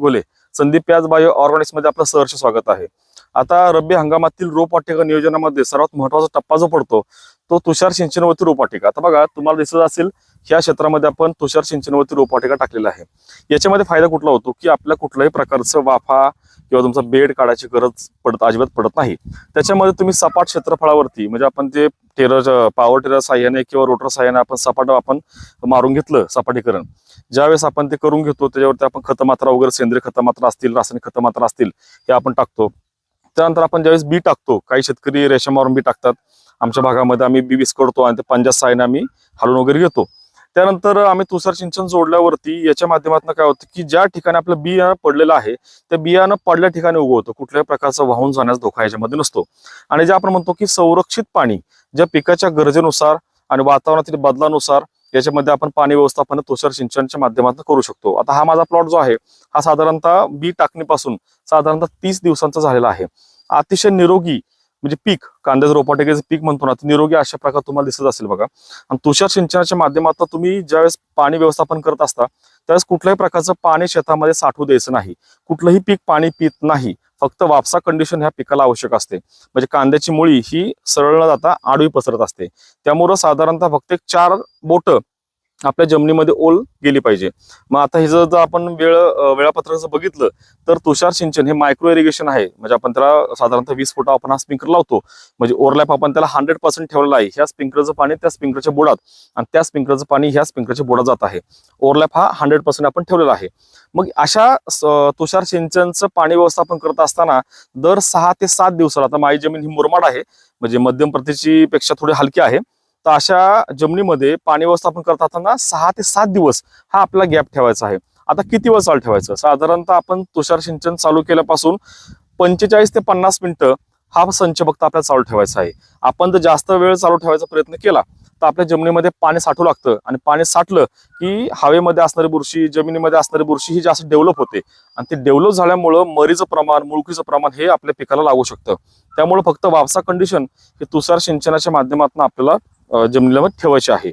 बोले. संदीप प्याज बायो ऑर्गॅनिक्समध्ये आपलं सहर्ष स्वागत आहे. आता रब्बी हंगामातील रोपवाटिका नियोजनामध्ये सर्वात महत्त्वाचा टप्पा जो पडतो तो तुषार सिंचनावरती रोपवाटिका आता बघा तुम्हाला दिसत असेल ह्या क्षेत्रामध्ये आपण तुषार सिंचनवरती रोपवाटिका टाकलेला आहे. याच्यामध्ये फायदा कुठला होतो की आपल्या कुठल्याही प्रकारचं वाफा किंवा तुमचा बेड काढायची गरज पडत अजिबात पडत नाही. त्याच्यामध्ये तुम्ही सपाट क्षेत्रफळावरती म्हणजे आपण ते टेरर पॉवर टेरर साह्याने किंवा रोटर साह्याने आपण सपाट आपण मारून घेतलं सपाटीकरण. ज्यावेळेस आपण ते करून घेतो त्याच्यावरती आपण खतमात्रा वगैरे सेंद्रिय खतमात्रा असतील रासायनिक खतमात्रा असतील हे आपण टाकतो. त्यानंतर आपण ज्यावेळेस बी टाकतो काही शेतकरी रेशमावरून बी टाकतात. आमच्या भागामध्ये आम्ही बी विस्कडतो आणि ते पंजाब साह्याने आम्ही हलून वगैरे घेतो. त्यानंतर आम्ही तुषार सिंचन जोडल्यावरती याच्या माध्यमातून काय होतं की ज्या ठिकाणी आपलं बियाणं पडलेलं आहे त्या बियाणं पडल्या ठिकाणी उगवतं. कुठल्याही प्रकारचा वाहून जाण्याचा धोका याच्यामध्ये नसतो. आणि जे आपण म्हणतो की संरक्षित पाणी ज्या पिकाच्या गरजेनुसार आणि वातावरणातील बदलानुसार याच्यामध्ये आपण पाणी व्यवस्थापन तुषार सिंचनच्या माध्यमातून करू शकतो. आता हा माझा प्लॉट जो आहे हा साधारणतः बी टाकणीपासून साधारणतः तीस दिवसांचा झालेला आहे. अतिशय निरोगी म्हणजे पीक कांद्याचं रोपाटिकेचं पीक म्हणतो ना निरोगी अशा प्रकारे तुम्हाला दिसत असेल बघा. आणि तुषार सिंचनाच्या माध्यमातून तुम्ही ज्यावेळेस पाणी व्यवस्थापन करत असता त्यावेळेस कुठल्याही प्रकारचं पाणी शेतामध्ये साठवू द्यायचं नाही. कुठलंही पीक पाणी पित नाही. फक्त वापसा कंडिशन ह्या पिकाला आवश्यक असते. म्हणजे कांद्याची मुळी ही सरळ न जाता आडवी पसरत असते. त्यामुळं साधारणतः फक्त एक चार बोट आपल्या जमिनीमध्ये ओल गेली पाहिजे. मग आता हे जर आपण वेळ वेळापत्रकाचं वेळापत्रक जर बघितलं तर तुषार सिंचन हे मायक्रो इरिगेशन आहे. म्हणजे आपण त्याला साधारणतः वीस फुटा आपण हा स्प्रिंकलर लावतो. म्हणजे ओव्हरलॅप आपण त्याला हंड्रेड पर्सेंट ठेवलेला आहे. ह्या स्प्रिंकलरचं पाणी त्या स्प्रिंकलरच्या बोडात आणि त्या स्प्रिंकलरचं पाणी ह्या स्प्रिंकलरच्या बोडात जात आहे. ओव्हरलॅप हा हंड्रेड पर्सेंट आपण ठेवलेला आहे. मग अशा तुषार सिंचनचं पाणी व्यवस्थापन करत असताना दर सहा ते सात दिवसाला आता माझी जमीन ही मुरमाड आहे म्हणजे मध्यम प्रतीची पेक्षा थोडी हलकी आहे तर अशा जमिनीमध्ये पाणी व्यवस्थापन करत असताना सहा ते सात दिवस हा आपला गॅप ठेवायचा आहे. आता किती वेळ चालू ठेवायचं? साधारणतः आपण तुषार सिंचन चालू केल्यापासून पंचेचाळीस ते पन्नास मिनिटं हा संच फक्त आपल्याला चालू ठेवायचा आहे. आपण जर जास्त वेळ चालू ठेवायचा प्रयत्न केला तर आपल्या जमिनीमध्ये पाणी साठू लागतं आणि पाणी साठलं की हवेमध्ये असणारी बुरशी जमिनीमध्ये असणारी बुरशी ही जास्त डेव्हलप होते. आणि ते डेव्हलप झाल्यामुळं मरीचं प्रमाण मुळकीचं प्रमाण हे आपल्या पिकाला लागू शकतं. त्यामुळे फक्त वापसा कंडिशन हे तुषार सिंचनाच्या माध्यमातून आपल्याला जमिनीला ठेवायचे आहे.